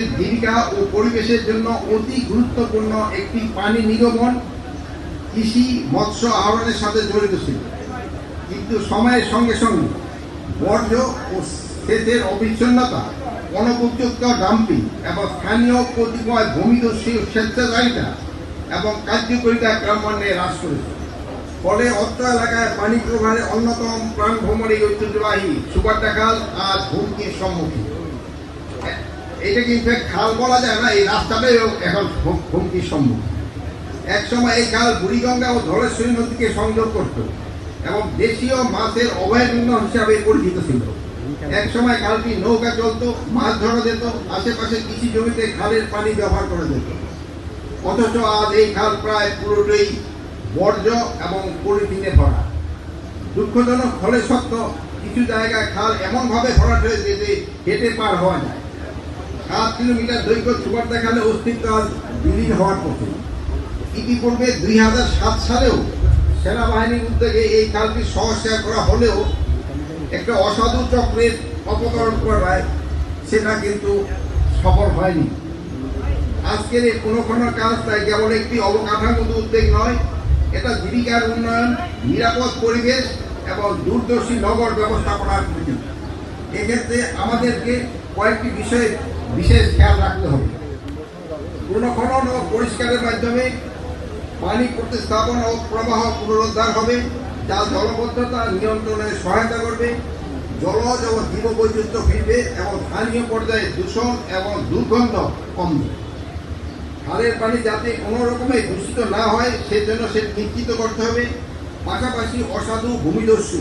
জীবিকা ও পরিবেশের জন্য অতি গুরুত্বপূর্ণ একটি পানি নিগমন কৃষি মৎস্য আহরণের সাথে জড়িত ছিল। কিন্তু সময়ের সঙ্গে সঙ্গে বর্জ্য ও সেচের অবিচ্ছিন্নতা, অনুপযুক্ত ডাম্পিং এবং স্থানীয় কতিপয় ভূমিদস্যী স্বেচ্ছাচারিতা এবং কার্যকরিতা ক্রমান্বয়ে হ্রাস করেছে। ফলে অত্র এলাকায় পানি প্রবাহের অন্যতম প্রাণ ভ্রমণী ঐতিহ্যবাহী সুপারটা খাল আজ হুমকির সম্মুখীন। এটা কি ইনফ্যাক্ট খাল বলা যায় না? এই রাস্তাটাই এখন হুম- হুমকির সম্মুখীন এক সময় এই খাল বুড়িগঙ্গা ও ধলেশ্বরী নদীকে সংযোগ করত এবং দেশীয় মাছের অভয়ারণ্য হিসাবে পরিচিত ছিল। এক সময় খালটি নৌকা চলতো, মাছ ধরা যেত, আশেপাশে কৃষি জমিতে খালের পানি ব্যবহার করা যেত। অথচ আজ এই খাল প্রায় পুরোটাই বর্জ্য এবং পলিথিনে ভরা। দুঃখজনক ফলে সত্য, কিছু জায়গায় খাল এমনভাবে ভরাট হয়েছে যে হেঁটে পার হওয়া যায়। সাত কিলোমিটার দৈর্ঘ্য সুপার দেখালে অস্তিত্ব আজ বিলীন হওয়ার পথে। ইতিপূর্বে দুই হাজার সাত সালেও সেনাবাহিনীর উদ্যোগে এই খালটি সংস্কার করা হলেও একটা অসাধু চক্রের অপকরণ করায় সেটা কিন্তু সফল হয়নি। আজকের এই কোনো কোনো কাজ তাই কেবল একটি অবকাঠামোগত উদ্যোগ নয়, এটা জীবিকার উন্নয়ন, নিরাপদ পরিবেশ এবং দূরদর্শী নগর ব্যবস্থাপনার প্রতি। এক্ষেত্রে আমাদেরকে কয়েকটি বিষয়ে বিশেষ খেয়াল রাখতে হবে। পুনঃখনন ও পরিষ্কারের মাধ্যমে পানি প্রতিস্থাপন ও প্রবাহ পুনরুদ্ধার হবে, যা জলবদ্ধতা নিয়ন্ত্রণে সহায়তা করবে, জলজ ও জীববৈচিত্র্য ফিরবে এবং স্থানীয় পর্যায়ে দূষণ এবং দুর্গন্ধ কমবে। খালের পানি যাতে কোনো রকমে দূষিত না হয়, সেজন্য সে নিশ্চিত করতে হবে। পাশাপাশি অসাধু ভূমিদস্যু,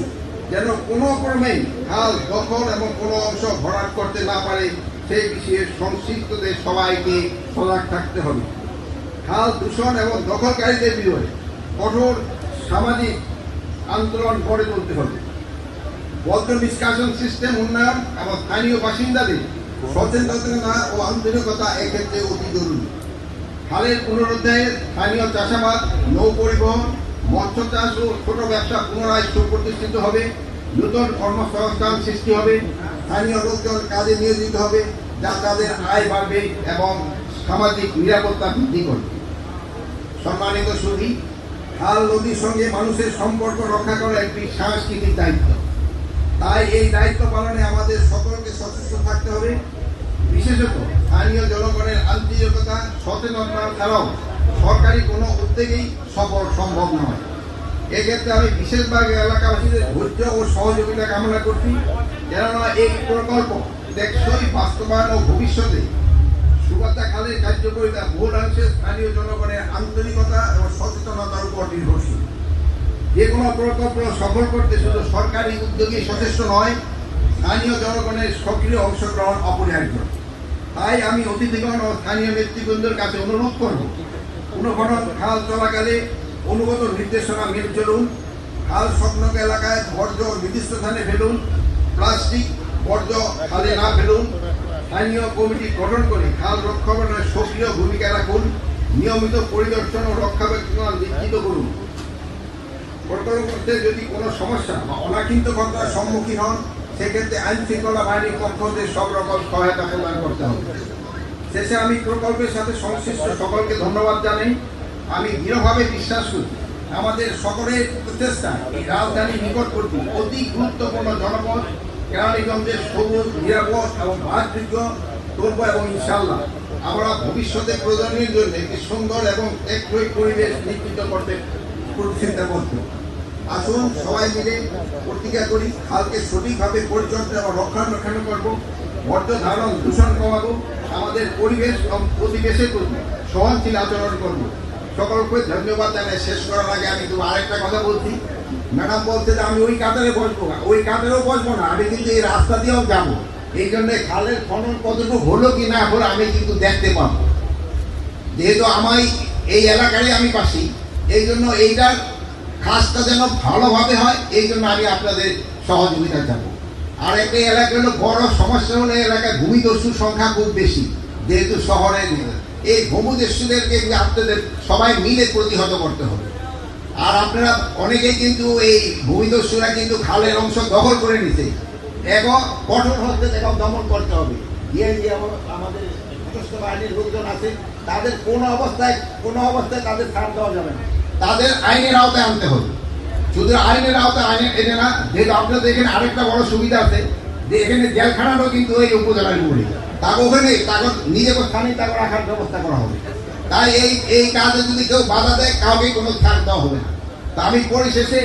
যেন কোনো ক্রমেই খাল দখল এবং কোনো অংশ ভরাট করতে না পারে সেই বিষয়ে সংশ্লিষ্টদের সবাইকে সজাগ থাকতে হবে। খাল দূষণ এবং দখলকারীদের বিরুদ্ধে কঠোর সামাজিক আন্দোলন গড়ে তুলতে হবে। বদ্ধ নিষ্কাশন সিস্টেম উন্নয়ন এবং স্থানীয় বাসিন্দাদের সচেতনতা ও আন্তরিকতা এক্ষেত্রে অতি জরুরি। খালের পুনরুদ্ধারে স্থানীয় চাষাবাদ, নৌ পরিবহন, মৎস্য চাষ ও ছোট ব্যবসা পুনরায় সুপ্রতিষ্ঠিত হবে। নতুন কর্মসংস্থান সৃষ্টি হবে, স্থানীয় লোকজন কাজে নিয়োজিত হবে, যা তাদের আয় বাড়বে এবং সামাজিক নিরাপত্তা বৃদ্ধি করবে। সম্মানিত সুধী খাল নদীর সঙ্গে মানুষের সম্পর্ক রক্ষা করা একটি সাংস্কৃতিক দায়িত্ব। তাই এই দায়িত্ব পালনে আমাদের সকলকে সচেষ্ট থাকতে হবে। বিশেষত স্থানীয় জনগণের আন্তরিকতা, সচেতনতা ছাড়াও সরকারি কোনো উদ্যোগেই সফল সম্ভব নয়। এক্ষেত্রে আমি বিশেষভাবে এলাকাবাসীদের ধৈর্য ও সহযোগিতা কামনা করছি। কেননা এই প্রকল্প টেকসই বাস্তবায়ন ও ভবিষ্যতে সুবাতা খালের কার্যকরিতা বহুলাংশে স্থানীয় জনগণের আন্তরিকতা এবং সচেতনতার উপর নির্ভরশীল। যে কোনো প্রকল্প সফল করতে শুধু সরকারি উদ্যোগই সচেষ্ট নয়, স্থানীয় জনগণের সক্রিয় অংশগ্রহণ অপরিহার্য। তাই আমি অতিথিগণ ও স্থানীয় নেতৃবৃন্দের কাছে অনুরোধ করব, কোনো কোনো খাল চলাকালে অনুগত নির্দেশনা মেনে চলুন। খাল সংলগ্ন এলাকায় বর্জ্য নির্দিষ্ট স্থানে ফেলুন। প্লাস্টিক বর্জ্য খালে না ফেলুন। স্থানীয় কমিটি গঠন করে খাল রক্ষণাবেক্ষণের সক্রিয় ভূমিকা রাখুন। নিয়মিত পরিদর্শন ও রক্ষাবেক্ষণ নিশ্চিত করুন। প্রকল্প করতে যদি কোনো সমস্যা বা অনাকিন্ত ঘটনার সম্মুখীন হন, সেক্ষেত্রে আইন শৃঙ্খলা বাহিনীর পক্ষ থেকে সব রকম সহায়তা প্রদান করতে হবে। শেষে আমি প্রকল্পের সাথে সংশ্লিষ্ট সকলকে ধন্যবাদ জানাই। আমি দৃঢ়ভাবে বিশ্বাস করি, আমাদের সকলের প্রচেষ্টা এই রাজধানীর নিকটবর্তী অতি গুরুত্বপূর্ণ জনপদ, কেরানীগঞ্জের সবুজ, নিরাপদ এবং বাসযোগ্য করব এবং ইনশাল্লাহ আমরা ভবিষ্যতে প্রজন্মের জন্য একটি সুন্দর এবং টেকসই পরিবেশ নিশ্চিত করতে চিন্তা আসুন সবাই মিলে প্রতিজ্ঞা করি খালকে সঠিকভাবে পরিচর্যা এবং রক্ষণাবেক্ষণ করব, বর্জ্য ধারণ দূষণ কমাবো, আমাদের পরিবেশ এবং পরিবেশের প্রতি সহনশীল আচরণ করব। সকলকে ধন্যবাদ জানাই শেষ করার আগে আমি তো আরেকটা কথা বলছি। ম্যাডাম বলছে যে আমি ওই কাতারে বসবো না। ওই কাতারেও বসবো না, আমি কিন্তু এই রাস্তা দিয়েও যাব। এই জন্য খালের খনন কতটুকু হলো কি না হলো আমি কিন্তু দেখতে পাবো। যেহেতু আমায় এই এলাকারই আমি পাশি এই জন্য এইটার কাজটা যেন ভালোভাবে হয়, এই জন্য আমি আপনাদের সহযোগিতা চাবো আর একটা এলাকা হলো বড় সমস্যা হলো এলাকায় ভূমিদস্যুর সংখ্যা খুব বেশি, যেহেতু শহরে এই ভূমিদস্যুদেরকে আপনাদের সবাই মিলে প্রতিহত করতে হবে। আর আপনারা অনেকেই কিন্তু এই ভূমিদস্যুরা কিন্তু খালের অংশ দখল করে নিতে এবং কঠোর হতে এখন দমন করতে হবে। আমাদের সশস্ত্র বাহিনীর লোকজন আছে, তাদের কোনো অবস্থায় কোনো অবস্থায় তাদের ছাড় দেওয়া যাবে না। তাদের আইনের আওতায় আনতে হবে। শুধু আইনের আওতায় আইনে এনে না, যেহেতু আপনাদের এখানে আরেকটা বড় সুবিধা আছে, যে এখানে জেলখানাটাও কিন্তু এই উপজেলার উপরে। তাকে ওখানে তাকে নিজের স্থানে তাকে রাখার ব্যবস্থা করা হবে। তাই এই এই কাজে যদি কেউ বাধা দেয়, কাউকে কোনো ছাড় দেওয়া হবে না। তা আমি পরিশেষে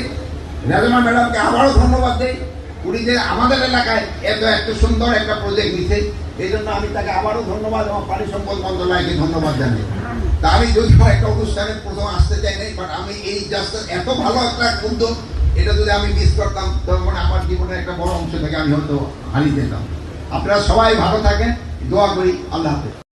রাজমা ম্যাডামকে আবারও ধন্যবাদ দেই। উনি যে আমাদের এলাকায় এত এত সুন্দর একটা প্রজেক্ট নিচ্ছে এই জন্য আমি তাকে আবারও ধন্যবাদ এবং পানি সম্পদ মন্ত্রণালয়কে ধন্যবাদ জানাই। তা আমি যদিও একটা অনুষ্ঠানে প্রথম আসতে চাই নাই বাট আমি এই জাস্ট এত ভালো একটা উদ্যোগ, এটা যদি আমি মিস করতাম, তখন আমার জীবনে একটা বড় অংশ থেকে আমি হয়তো হারিয়ে যেতাম। আপনারা সবাই ভালো থাকেন দোয়া করি আল্লাহ হাফেজ।